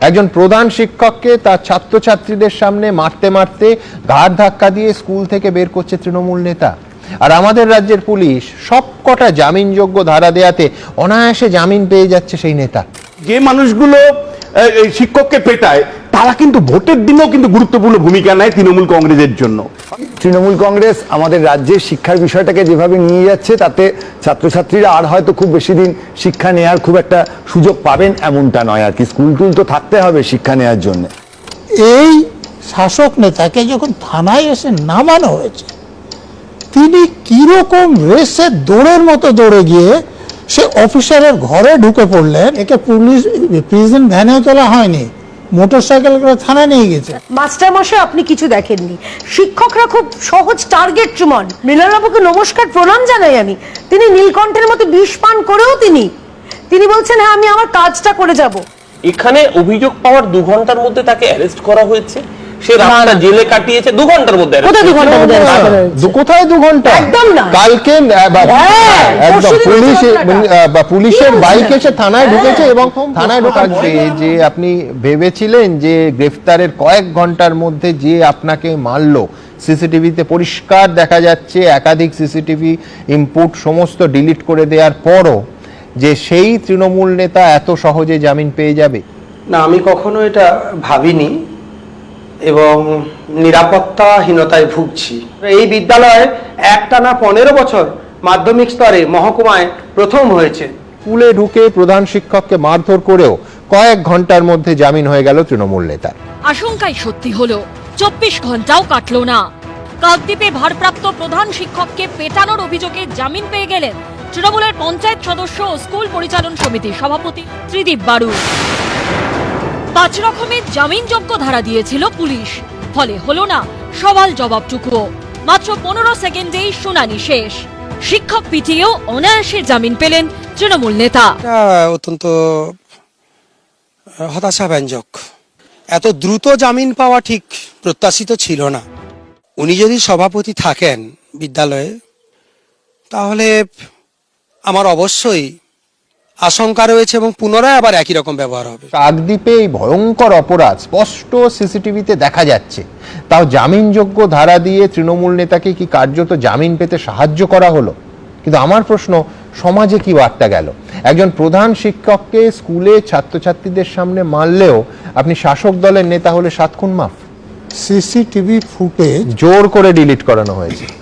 একজন প্রধান শিক্ষককে তার ছাত্রছাত্রীদের সামনে মারতে মারতে ঘাড় ধাক্কা দিয়ে স্কুল থেকে বের করছে তৃণমূল নেতা। আর আমাদের রাজ্যের পুলিশ সবকটা জামিনযোগ্য ধারা দেয়াতে অনায়াসে জামিন পেয়ে যাচ্ছে সেই নেতা। যে মানুষগুলো শিক্ষককে পেটায় তারা কিন্তু ভোটের দিনেও কিন্তু গুরুত্বপূর্ণ ভূমিকা নেয় তৃণমূল কংগ্রেসের জন্য। তৃণমূল কংগ্রেস আমাদের রাজ্যের শিক্ষার বিষয়টাকে যেভাবে নিয়ে যাচ্ছে তাতে ছাত্রছাত্রীরা আর হয়তো খুব বেশি দিন শিক্ষা নেওয়ার খুব একটা সুযোগ পাবেন এমনটা নয় আর কি। স্কুল টুল তো থাকতে হবে শিক্ষা নেওয়ার জন্য। এই শাসক নেতাকে যখন থানায় এসে নামানো হয়েছে তিনি কীরকম রেসে দৌড়ের মতো দৌড়ে গিয়ে সে অফিসারের ঘরে ঢুকে পড়লেন। একে পুলিশ প্রিজন ভ্যানে তোলা হয়নি। মোটর সাইকেল করে থানায় নিয়ে গেছে। মাস্টার মশাই আপনি কিছু দেখেননি। শিক্ষকরা খুব সহজ টার্গেট চুমন মৃণালবাবুকে নমস্কার প্রণাম জানাই আমি। তিনি নীলকণ্ঠের মতো বিষ পান করেও তিনি। তিনি বলছেন হ্যাঁ আমি আমার কাজটা করে যাব। এখানে অভিযোগ পাওয়ার দু ঘণ্টার মধ্যে তাকে অ্যারেস্ট করা হয়েছে। সে রাতটা জেলে কাটিয়েছে দু ঘণ্টার মধ্যে কোথায় দু ঘণ্টার মধ্যে কোথায় ঘণ্টা? একদম না। কালকে হ্যাঁ, একদম। পরশুদিন পুলিশ পুলিশের বাইক এসে থানায় হ্যাঁ, ঢুকেছে এবং থানায় যে আপনি ভেবেছিলেন যে গ্রেফতারের কয়েক ঘণ্টার মধ্যে যে আপনাকে মারলো সিসিটিভিতে পরিষ্কার দেখা যাচ্ছে একাধিক সিসিটিভি ইনপুট সমস্ত ডিলিট করে দেওয়ার পরও যে সেই তৃণমূল নেতা এত সহজে জামিন পেয়ে যাবে? না আমি কখনো এটা ভাবিনি। এবং নিরাপত্তাহীনতায় ভুগছি। এই বিদ্যালয়ে একটানা পনেরো বছর মাধ্যমিক স্তরে মহকুমায় প্রথম হয়েছে। স্কুলে ঢুকে প্রধান শিক্ষককে মারধর করেও কয়েক ঘণ্টার মধ্যে জামিন হয়ে গেল তৃণমূল নেতার আশঙ্কাই সত্যি হলো চব্বিশ ঘন্টাও কাটলো না। কাকদ্বীপে ভারপ্রাপ্ত প্রধান শিক্ষককে পেটানোর অভিযোগে জামিন পেয়ে গেলেন তৃণমূলের পঞ্চায়েত সদস্য ও স্কুল পরিচালন সমিতির সভাপতি ত্রিদীপ বাড়ু পাঁচ রকমের জামিনযোগ্য ধারা দিয়েছিল পুলিশ। ফলে হলো না সওয়াল জবাবটুকুও। মাত্র পনেরো সেকেন্ডেই শুনানি শেষ। শিক্ষক পিটিয়েও অনায়াসে জামিন পেলেন তৃণমূল নেতা। অত্যন্ত হতাশাব্যঞ্জক। এত দ্রুত জামিন পাওয়া ঠিক প্রত্যাশিত ছিল না। উনি যদি সভাপতি থাকেন বিদ্যালয়ে, তাহলে আমার অবশ্যই আশঙ্কা রয়েছে এবং পুনরায় আবার একই রকম ব্যবহার হবে। কাকদ্বীপে এই ভয়ঙ্কর অপরাধ স্পষ্ট সিসিটিভিতে দেখা যাচ্ছে। তাও জামিনযোগ্য ধারা দিয়ে তৃণমূল নেতাকে কি কার্যত জামিন পেতে সাহায্য করা হলো? কিন্তু আমার প্রশ্ন সমাজে কি বার্তা গেল? একজন প্রধান শিক্ষককে স্কুলে ছাত্রছাত্রীদের সামনে মারলেও আপনি শাসক দলের নেতা হলে সাত খুন মাফ? সিসিটিভি ফুটেজ জোর করে ডিলিট করানো হয়েছে।